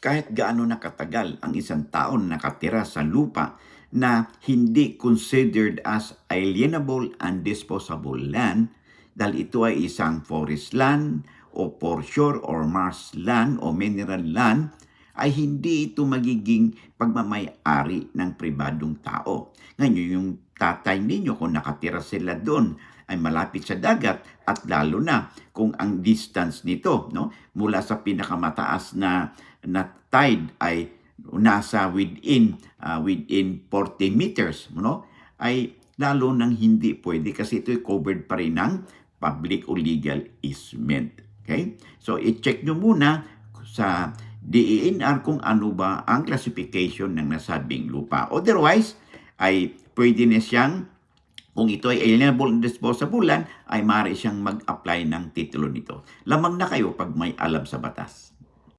kahit gaano nakatagal ang isang tao na nakatira sa lupa na hindi considered as alienable and disposable land dahil ito ay isang forest land o foreshore or marshland o mineral land ay hindi ito magiging pagmamayari ng pribadong tao. Ngayon, yung tatay ninyo, kung nakatira sila doon, ay malapit sa dagat at lalo na kung ang distance nito no mula sa pinakamataas na na tide ay nasa within uh, within 40 meters no ay lalo nang hindi pwede kasi ito ay covered pa rin ng public o legal easement okay so i-check nyo muna sa DENR kung ano ba ang classification ng nasabing lupa otherwise ay pwede na siyang kung ito ay alienable and disposable land, ay maaari siyang mag-apply ng titulo nito. Lamang na kayo pag may alam sa batas.